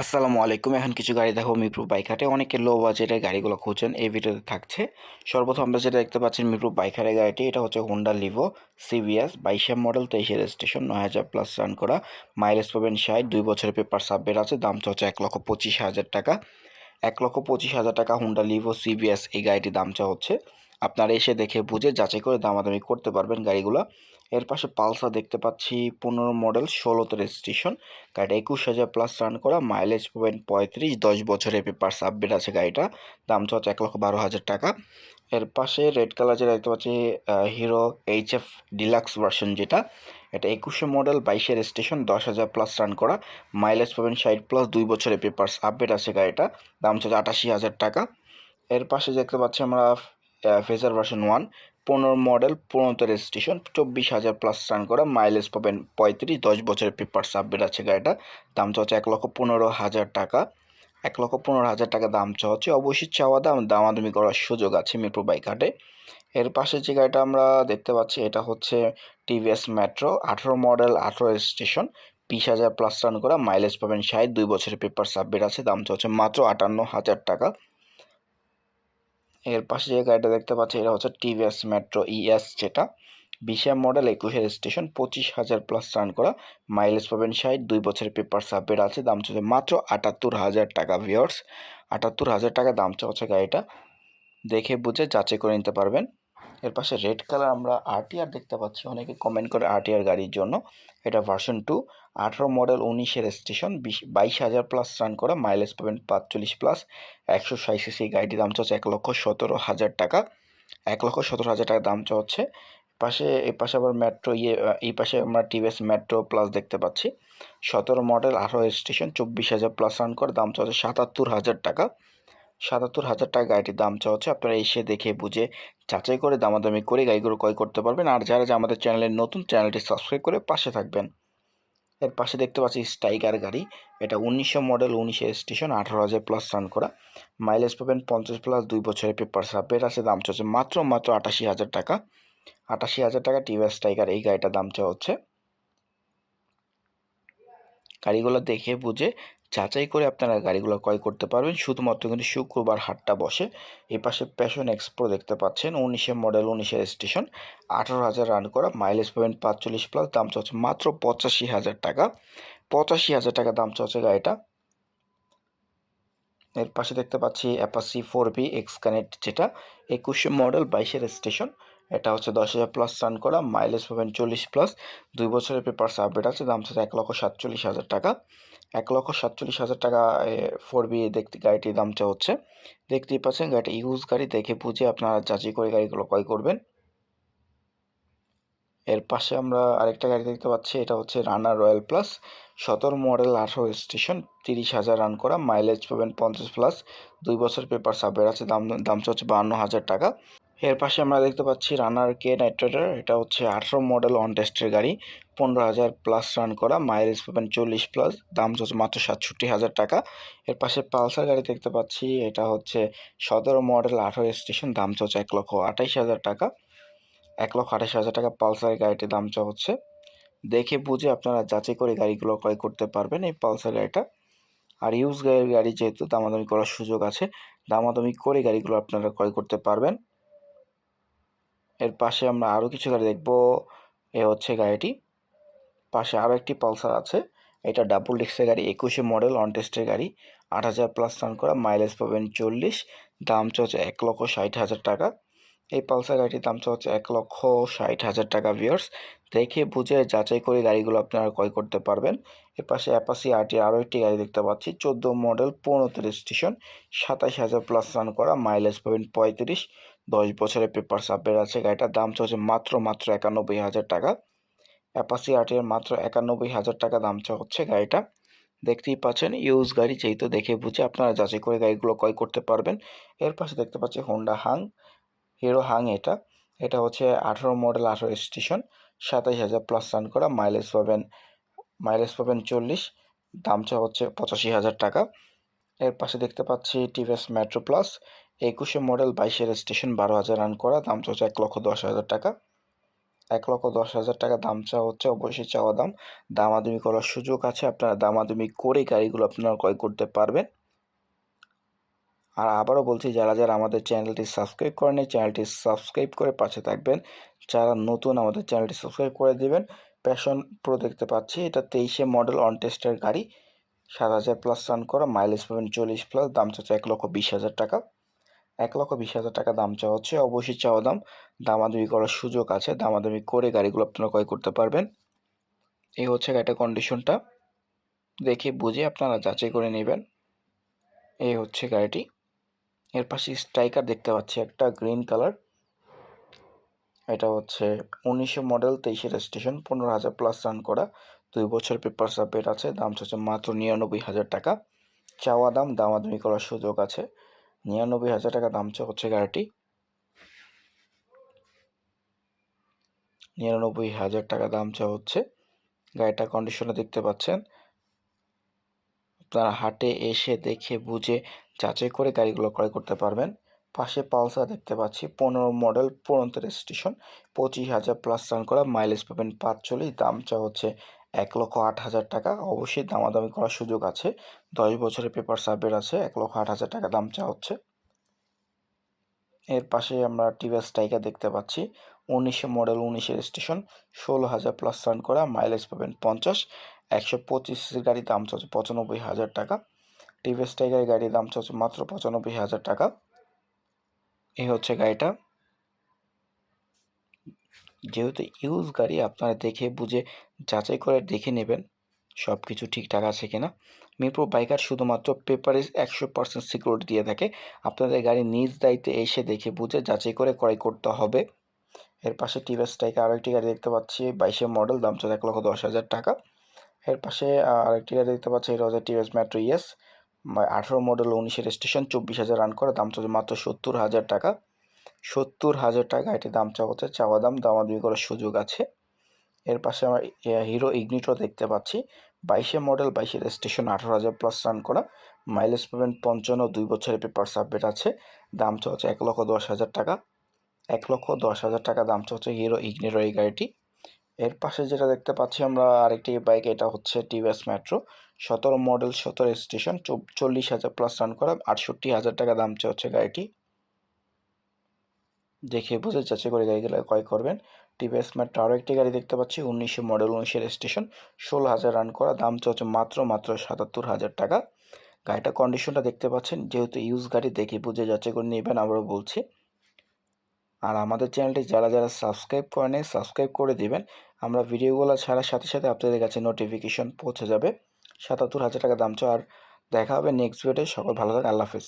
আসসালামু আলাইকুম। এখন কিছু গাড়ি দেখো মিপ্রু বাইক হাটে অনেকে লো বাজেটের গাড়িগুলো খুঁজছেন, এই ভিডিওতে থাকছে। সর্বপ্রথম আমরা যেটা দেখতে পাচ্ছি মিপ্রু বাইক হাটের গাড়িটি, এটা হচ্ছে হোন্ডা লিভো সিভিএস বাইশে মডেল তেইশের স্টেশন নয় হাজার প্লাস রান করা। মাইলেজ পাবেন ষাট, দুই বছরের পেপার সাবমিট আছে দামটা হচ্ছে এক লক্ষ পঁচিশ হাজার টাকা। এক লক্ষ পঁচিশ হাজার টাকা হোন্ডা লিভো সিভিএস এই গাড়িটির দামটা হচ্ছে। আপনারা এসে দেখে বুঝে যাচাই করে দামাদামি করতে পারবেন গাড়িগুলো। এর পাশে পালসার দেখতে পাচ্ছি পনেরো মডেল, ষোলোতে রেজিস্ট্রেশন গাড়িটা একুশ হাজার প্লাস রান করা মাইলেজ পাবেন পঁয়ত্রিশ, দশ বছরের পেপার সাবমিট আছে গাড়িটা দামটা হচ্ছে এক লক্ষ বারো হাজার টাকা। এর পাশে রেড কালার যেটা দেখতে পাচ্ছি Hero H F Deluxe version যেটা, এটা একুশে মডেল বাইশের স্টেশন দশ হাজার প্লাস রান করা মাইলেজ পাবেন ষাট প্লাস দুই বছরের পেপার আপডেট আছে গাড়িটা, দাম হচ্ছে আটাশি হাজার টাকা। এর পাশে দেখতে পাচ্ছি আমরা ফেজার ভার্সন ওয়ান পনেরো মডেল পনেরোতে রেজিস্ট্রেশন চব্বিশ হাজার প্লাস রান করা মাইলেজ পাবেন পঁয়ত্রিশ, দশ বছরের পেপার সাবমিট আছে গাড়িটা। দামটা হচ্ছে এক লক্ষ পনেরো হাজার টাকা। এক লক্ষ পনেরো হাজার টাকা দাম চাওয়া হচ্ছে। অবশ্যই চাওয়া দাম, দামাদামি করার সুযোগ আছে মিরপুর বাইক হাটে এর পাশে যে গাড়িটা আমরা দেখতে পাচ্ছি, এটা হচ্ছে টিভিএস মেট্রো আঠেরো মডেল, আঠেরো রেজিস্ট্রেশন বিশ হাজার প্লাস রান করা মাইলেজ পাবেন ষাট, দুই বছরের পেপার সাবমিট আছে দামটা হচ্ছে মাত্র আটান্ন হাজার টাকা। এর পাশে যে গাড়িটা দেখতে পাচ্ছি এটা হচ্ছে টিভিএস মেট্রো ইএস যেটা। বিশা মডেল একুশের স্টেশন পঁচিশ হাজার প্লাস রান করা। মাইলেজ পাবেন ষাট, দুই বছরের পেপার সাবমিট আছে। দাম চলছে মাত্র আটাত্তর হাজার টাকা ভিওর্স আটাত্তর হাজার টাকা দাম চলছে গাড়িটা। দেখে বুঝে যাচাই করে নিতে পারবেন। এর পাশে রেড কালার আমরা আরটিআর দেখতে পাচ্ছি। অনেকে কমেন্ট করে আরটিআর গাড়ির জন্য। এটা ভার্সন টু আঠেরো মডেল উনিশের স্টেশন বিশ, বাইশ হাজার প্লাস রান করা মাইলেজ পাবেন পাঁচচল্লিশ প্লাস একশো ষাট সিসি গাড়িটির দাম চলছে এক লক্ষ সতেরো হাজার টাকা। এক লক্ষ সতেরো হাজার টাকা দাম চলছে পাশে এই পাশে আবার মেট্রো ইয়ে এই পাশে আমরা টিভিএস মেট্রো প্লাস দেখতে পাচ্ছি। সতেরো মডেল আঠারো স্টেশন চব্বিশ হাজার প্লাস রান করে, দাম চলছে সাতাত্তর হাজার টাকা। সাতাত্তর হাজার টাকা গাড়িটির দাম চাওয়া হচ্ছে আপনারা এসে দেখে বুঝে যাচাই করে দামাদামি করে গাড়িগুলো ক্রয় করতে পারবেন। আর যারা আমাদের চ্যানেলের নতুন, চ্যানেলটি সাবস্ক্রাইব করে পাশে থাকবেন। এর পাশে দেখতে পাচ্ছি স্টাইগার গাড়ি। এটা উনিশশো মডেল, উনিশে স্টেশন, আঠারো হাজার প্লাস রান করা। মাইলেজ পাবেন পঞ্চাশ প্লাস দুই বছরের পেপার সাপের আছে দাম চলছে মাত্র মাত্র আটাশি হাজার টাকা। আটাশি হাজার টাকা টিভিএস স্টাইগার এই গাড়িটার দাম চাওয়া হচ্ছে গাড়িগুলো দেখে বুঝে যাচাই করে আপনারা গাড়িগুলো ক্রয় করতে পারবেন। শুধুমাত্র কিন্তু শুক্রবার হাটটা বসে। এই পাশে প্যাশন এক্সপ্রো দেখতে পাচ্ছেন। উনিশে মডেল উনিশের স্টেশন আঠারো হাজার রান করা। মাইলেজ পাবেন পাঁচচল্লিশ প্লাস দাম চলছে মাত্র পঁচাশি হাজার টাকা। পঁচাশি হাজার টাকা দাম চলছে গাড়িটা। এর পাশে দেখতে পাচ্ছি Apache four V X connect যেটা। একুশে মডেল বাইশের স্টেশন এটা হচ্ছে দশ হাজার প্লাস রান করা মাইলেজ পাবেন চল্লিশ প্লাস দুই বছরের পেপার আপডেট আছে, দাম হচ্ছে এক লক্ষ সাতচল্লিশ হাজার টাকা। এক লক্ষ সাতচল্লিশ হাজার টাকা ফোর বি দেখতে গাড়িটির দামটা হচ্ছে। দেখতেই পাচ্ছেন গাড়িটা ইউজ গাড়ি, দেখে বুঝে আপনারা যাচাই করে গাড়িগুলো ক্রয় করবেন। এর পাশে আমরা আরেকটা গাড়ি দেখতে পাচ্ছি, এটা হচ্ছে রানা রয়্যাল প্লাস সতেরো মডেল আঠারো স্টেশন, তিরিশ হাজার রান করা মাইলেজ পাবেন পঞ্চাশ প্লাস দুই বছর পেপার সাবের আছে, দাম দাম হচ্ছে বাহান্ন হাজার টাকা। এর পাশে আমরা দেখতে পাচ্ছি রানার কে নাইট্রেটার এটা হচ্ছে আঠারো মডেল অন টেস্টের গাড়ি। পনেরো হাজার প্লাস রান করা মাইলেজ পাবেন চল্লিশ প্লাস দাম হচ্ছে মাত্র সাতষট্টি হাজার টাকা। এর পাশে পালসার গাড়ি দেখতে পাচ্ছি, এটা হচ্ছে সতেরো মডেল আঠারো স্টেশন, দাম হচ্ছে এক লক্ষ আঠাইশ হাজার টাকা। এক লক্ষ আঠাশ হাজার টাকা পালসার গাড়িটির দাম হচ্ছে দেখে বুঝে আপনারা যাচাই করে গাড়িগুলো ক্রয় করতে পারবেন এই পালসার গাড়িটা। আর ইউজ গাড়ির গাড়ি যেহেতু দামাদামি করার সুযোগ আছে, দামাদামি করে গাড়িগুলো আপনারা ক্রয় করতে পারবেন। এর পাশে আমরা আরও কিছু গাড়ি দেখব, এ হচ্ছে গাড়িটি। পাশে আরও একটি পালসার আছে, এটা ডাবল ডিস্কের গাড়ি, একুশে মডেল অন টেস্টের গাড়ি। আট হাজার প্লাস রান করা মাইলেজ পাবেন চল্লিশ, দাম চলছে এক লক্ষ ষাট হাজার টাকা। এই পালসার গাড়িটির দাম হচ্ছে এক লক্ষ ষাট হাজার টাকা ভিওর্স দেখে বুঝে যাচাই করে গাড়িগুলো আপনারা ক্রয় করতে পারবেন। এর পাশে অ্যাপাসি আরটির আরও একটি গাড়ি দেখতে পাচ্ছি, চোদ্দ মডেল পনেরোতে রেজিস্ট্রেশন সাতাশ হাজার প্লাস রান করা মাইলেজ পাবেন পঁয়ত্রিশ। দশ বছরের পেপার সাপের আছে গাড়িটার, দাম চলছে মাত্র মাত্র একানব্বই হাজার টাকা। অ্যাপাসি আরটির মাত্র একানব্বই হাজার টাকা দাম হচ্ছে গাড়িটা। দেখতেই পাচ্ছেন ইউজ গাড়ি যেহেতু দেখে বুঝে আপনারা যাচাই করে গাড়িগুলো ক্রয় করতে পারবেন। এর পাশে দেখতে পাচ্ছি হোন্ডা হাং হিরো হাং এটা। এটা হচ্ছে আঠারো মডেল, আঠারো স্টেশন সাতাশ হাজার প্লাস রান করা মাইলেজ পাবেন মাইলেজ পাবেন চল্লিশ, দামটা হচ্ছে পঁচাশি হাজার টাকা। এর পাশে দেখতে পাচ্ছি টিভিএস মেট্রো প্লাস একুশে মডেল, বাইশের স্টেশন বারো হাজার রান করা দাম হচ্ছে এক লক্ষ দশ হাজার টাকা। এক লক্ষ দশ হাজার টাকা দাম চাওয়া হচ্ছে অবশ্যই চাওয়া দাম। দামাদামি করার সুযোগ আছে, আপনারা দামাদামি করে গাড়িগুলো আপনারা ক্রয় করতে পারবেন। আর আবারও বলছি, যারা যারা আমাদের চ্যানেলটি সাবস্ক্রাইব করেনি চ্যানেলটি সাবস্ক্রাইব করে পাশে থাকবেন। যারা নতুন আমাদের চ্যানেলটি সাবস্ক্রাইব করে দেবেন প্যাশন প্রো দেখতে পাচ্ছি, এটা তেইশে মডেল অন টেস্টের গাড়ি। সাত হাজার প্লাস রান করা মাইলেজ পাবেন চল্লিশ প্লাস দাম চাচ্ছে এক লক্ষ বিশ হাজার টাকা। এক লক্ষ বিশ হাজার টাকা দাম চাওয়া হচ্ছে, অবশ্যই চাওয়া দাম। দামাদামি করার সুযোগ আছে, দামাদামি করে গাড়িগুলো আপনারা ক্রয় করতে পারবেন। এই হচ্ছে গাড়িটার কন্ডিশনটা দেখে বুঝে আপনারা যাচাই করে নেবেন। এই হচ্ছে গাড়িটি। এর পাশে স্ট্রাইকার দেখতে পাচ্ছি, একটা গ্রিন কালার। এটা হচ্ছে উনিশশো মডেল তেইশের স্টেশন পনেরো হাজার প্লাস রান করা। দুই বছর পেপার সাবমিট আছে, দাম হচ্ছে মাত্র নিরানব্বই হাজার টাকা। চাওয়া দাম, দামাদামি করার সুযোগ আছে। নিরানব্বই হাজার টাকা দাম হচ্ছে গাড়িটি। নিরানব্বই হাজার টাকা দাম চা হচ্ছে। গাড়িটা কন্ডিশনে দেখতে পাচ্ছেন। আপনারা হাটে এসে দেখে বুঝে যাচাই করে গাড়িগুলো ক্রয় করতে পারবেন। পাশে পালসার দেখতে পাচ্ছি, পনেরো মডেল পনেরো রেজিস্ট্রেশন, পঁচিশ হাজার প্লাস রান করা মাইলেজ পাবেন পাঁচচল্লিশ দামটা হচ্ছে এক লক্ষ আট হাজার টাকা। অবশ্যই দামাদামি করার সুযোগ আছে। দশ বছরের পেপার সাবের আছে, এক লক্ষ আট হাজার টাকা দাম চা হচ্ছে। এর পাশে আমরা টিভিএস টাইগার দেখতে পাচ্ছি, উনিশে মডেল উনিশের স্টেশন ষোলো হাজার প্লাস রান করা মাইলেজ পাবেন পঞ্চাশ, একশো পঁচিশের গাড়ি দাম চলছে পঁচানব্বই হাজার টাকা। টিভিএস টাইগারের গাড়ির দাম চলছে মাত্র পঁচানব্বই হাজার টাকা। এই হচ্ছে গাড়িটা। যেহেতু ইউজ গাড়ি, আপনারা দেখে বুঝে যাচাই করে দেখে নেবেন সব কিছু ঠিকঠাক আছে কিনা। মিরপুর বাইকার শুধুমাত্র পেপারে একশো পার্সেন্ট সিকিউরিটি দিয়ে থাকে। আপনাদের গাড়ি নিজ দায়িত্বে এসে দেখে বুঝে যাচাই করে ক্রয় করতে হবে। এর পাশে টিভিএস টাইকে আরেকটি গাড়ি দেখতে পাচ্ছি, বাইশে মডেল দাম চলে এক লক্ষ দশ হাজার টাকা। এর পাশে আরেকটি গাড়ি দেখতে পাচ্ছি, এটা হচ্ছে টিভিএস মেট্রো ইয়েস আঠেরো মডেল উনিশের স্টেশন চব্বিশ হাজার রান করে, দাম চলছে মাত্র সত্তর হাজার টাকা। সত্তর হাজার টাকা এটি দাম চাওয়া হচ্ছে চাওয়া দাম দামাদামি করার সুযোগ আছে। এর পাশে আমরা হিরো ইগনিটো দেখতে পাচ্ছি। বাইশে মডেল বাইশের স্টেশন আঠারো হাজার প্লাস রান করা। মাইলেজ পাবেন পঞ্চান্ন, দুই বছরের পেপার সাবমিট আছে। দাম হচ্ছে এক লক্ষ দশ হাজার টাকা। এক লক্ষ দশ হাজার টাকা দাম হচ্ছে হিরো ইগনিটো এই গাড়িটি। এর পাশে যেটা দেখতে পাচ্ছি আমরা আরেকটি বাইক এটা হচ্ছে টিভিএস মেট্রো সতেরো মডেল সতেরো স্টেশন চল্লিশ হাজার প্লাস রান করা, আটষট্টি হাজার টাকা দাম হচ্ছে গাড়িটি। দেখে বুঝে যাচাই করে গাড়িগুলো ক্রয় করবেন। টিভিএস মেট্রো আরও একটি গাড়ি দেখতে পাচ্ছি উনিশশো মডেল উনিশের স্টেশন ষোলো হাজার রান করা, দাম চলছে মাত্র মাত্র সাতাত্তর হাজার টাকা। গাড়িটার কন্ডিশনটা দেখতে পাচ্ছেন, যেহেতু ইউজ গাড়ি, দেখে বুঝে যাচাই করে নেবেন, আবারও বলছি। আর আমাদের চ্যানেলটি যারা যারা সাবস্ক্রাইব করে নেই সাবস্ক্রাইব করে দিবেন। আমরা ভিডিওগুলো ছাড়ার সাথে সাথে আপনাদের কাছে নোটিফিকেশন পৌঁছে যাবে। সাতাত্তর হাজার টাকা দাম। আর দেখা হবে নেক্সট ভিডিওতে সকল ভালো থাকে আল্লাহ হাফিজ।